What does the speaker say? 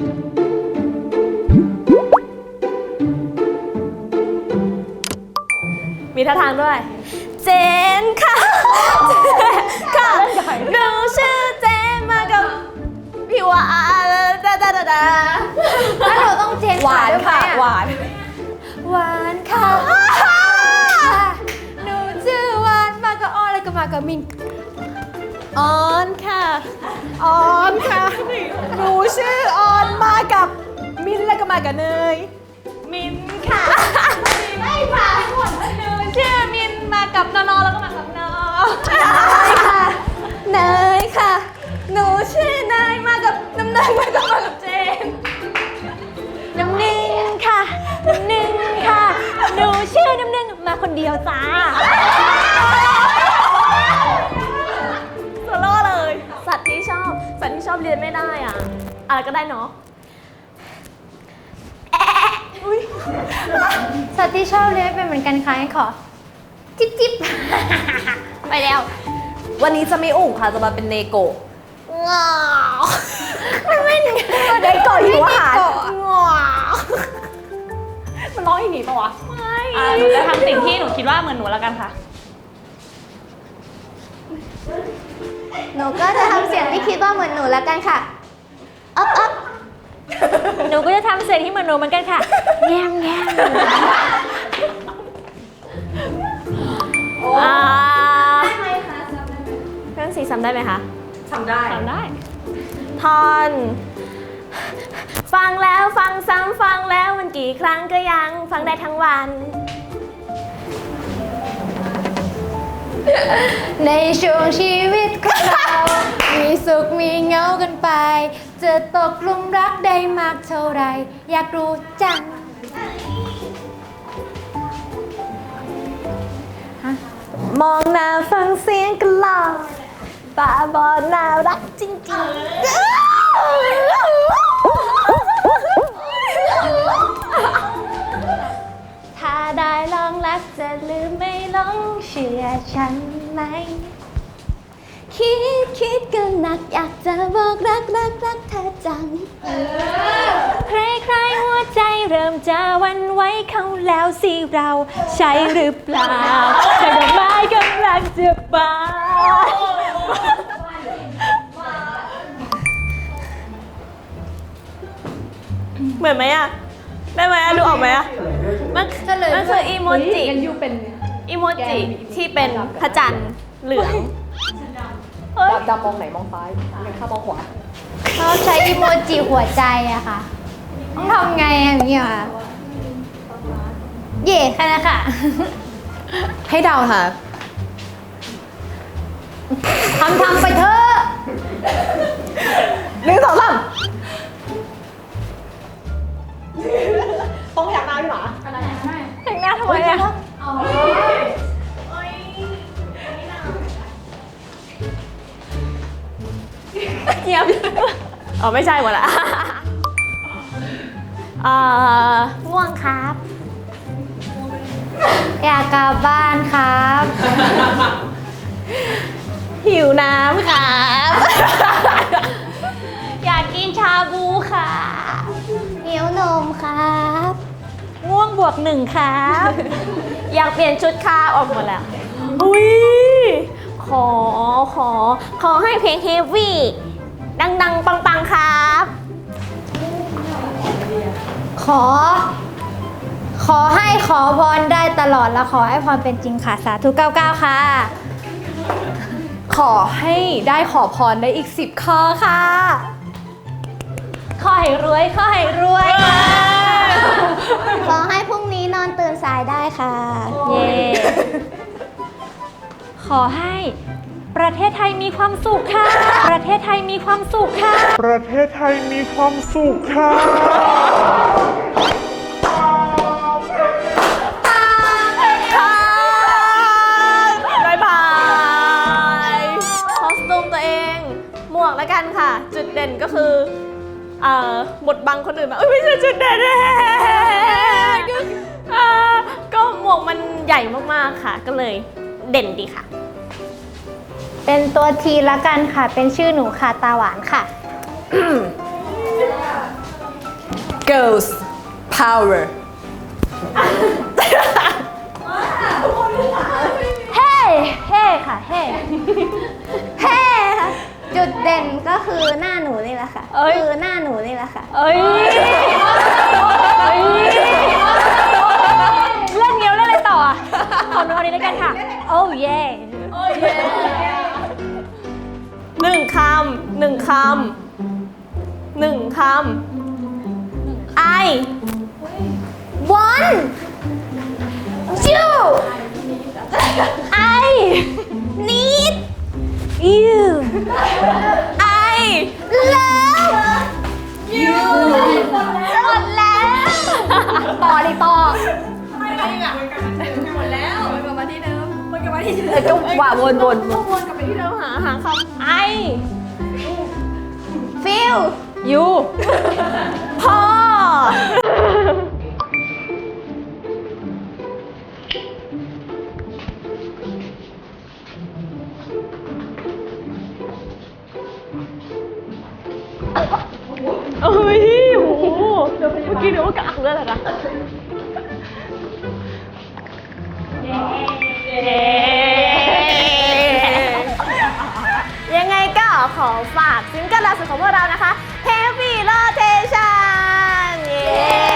มีท่าทางด้วย เจนค่ะ ค่ะหนูชื่อเจนมากับพี่วานดาดาดาดาแล้วเราต้องเจนหวานค่ะด้วยไมอหวาน หวานค่ะ หนูชื่อหวานมากับอ้อแล้วก็มากับมินออนค่ะ ออนค่ะ หนูชื่อออนมากับมินแล้วก็มากับเนย มินค่ะไม่ค่ะหมดหนูชื่อมินมากับนอนอแล้วก็มากับนอเนยค่ะเนยค่ะ หนูชื่อเนยมากับน้ำเนยมากับมากับเจนน้ำหนึ่งค่ะน้ำหนึ่งค่ะ หนูชื่อน้ำหนึ่งมาคนเดียวจ้า อะไรก็ได้เนาะสัตว์ที่ชอบเลี้ยงเป็นเหมือนกันค่ะขอ จิ๊บจิ๊บไปแล้ว วันนี้จะไม่อุ่งค่ะ จะมาเป็นเนโกะงอไม่เนโกะหิวอาหารงอมันร้องอย่างนี้ปะวะไม่อ่าหนูจะทำสิ่งที่หนูคิดว่าเหมือนหนูแล้วกันค่ะ หนูก็จะทำเสียงที่คิดว่าเหมือนหนูแล้วกันค่ะ อ๊อบอ๊อบหนูก็จะทำเสียงที่เหมือนหนูเหมือนกันค่ะ แง้มแง้มอ่าเรื่องสีซ้ำได้ไหมคะทำได้ทำได้ ทอน ฟังแล้วฟังซ้ำฟังแล้วมันกี่ครั้งก็ยัง ฟังได้ทั้งวัน ในช่วงชีวิตของเรา มีสุขมีเหงากันไป จะตกหลุมรักได้มากเท่าไร อยากรู้จังมองหน้าฟังเสียงกันลอกตาบอดน่ารักจริงๆ ถ้าได้ลองรักจะลืมไม่ลงเชื่อฉันไหม คิดคิดก็หนักอยากจะบอกรักรักรักเธอจัง ใครใครๆหัวใจเริ่มจะหวันไหวเขาแล้วสิเราใช่หรือเปล่าแต่ดอกไม้กำลังจะบานเหมือนไหมอะได้ไหมอะดูออกไหมอะมันมันคืออีโมจิอีโมจิที่เป็นพระจันทร์เหลือง ดำดำมองไหนมองซ้ายยังข้ามองขวาเขาใช้อีโมจิหัวใจอะค่ะต้องทำไงอย่างนี้ค่ะเย่แค่นั้นค่ะ ให้เดาค่ะทำทำไปเถอะหนึ่งสองสามต้องอยากหน้าพี่หมาแต่งหน้าทำไมอะ อ๋อไม่ใช่หมดละเอ่อง่วงครับ อยากกลับบ้านครับ หิวน้ำครับ อยากกินชาบูค่ะ หิวนมครับ ง่วงบวกหนึ่งครับ อยากเปลี่ยนชุดค่ะออกหมดแล้ว อุ้ยขอขอ ขอให้เพลงเฮฟวี่ดัง ๆ ปังๆ ขอ ขอให้ขอพรได้ตลอดและขอให้พรเป็นจริงค่ะ สาธุ99 ค่ะ ขอให้ได้ขอพรได้อีกสิบข้อค่ะ ขอให้รวย ขอให้รวยค่ะ ขอให้พรุ่งนี้นอนตื่นสายได้ค่ะ เย้ ขอให้ ประเทศไทยมีความสุขค่ะ ประเทศไทยมีความสุขค่ะ ประเทศไทยมีความสุขค่ะ บายบายคอสตูมตัวเอง หมวกแล้วกันค่ะ จุดเด่นก็คือเอ่อบดบังคนอื่นมาเอ้ยไม่ใช่จุดเด่นก็เอ่อก็หมวกมันใหญ่มากๆค่ะ ก็เลยเด่นดีค่ะ เป็นตัวทีละกันค่ะ เป็นชื่อหนูค่ะตาหวานค่ะ girls power เฮ้เฮ้ค่ะ เฮ้เฮ้ค่ะ จุดเด่นก็คือหน้าหนูนี่แหละค่ะเอ้ยคือหน้าหนูนี่แหละค่ะ เอ้ย you ไอ love you หมดแล้ว ต่อดิต่อเออก็ว่าวนวนวนกลับไปที่เดิมหาหาคำไอ feel ยู เอ้ยโหเมื่อกี้เดี๋ว่ากากเลยอดอะนะยังไงก็ขอฝากซิงเกิลล่าสุดของพวกเรานะคะ Happy Rotation เย้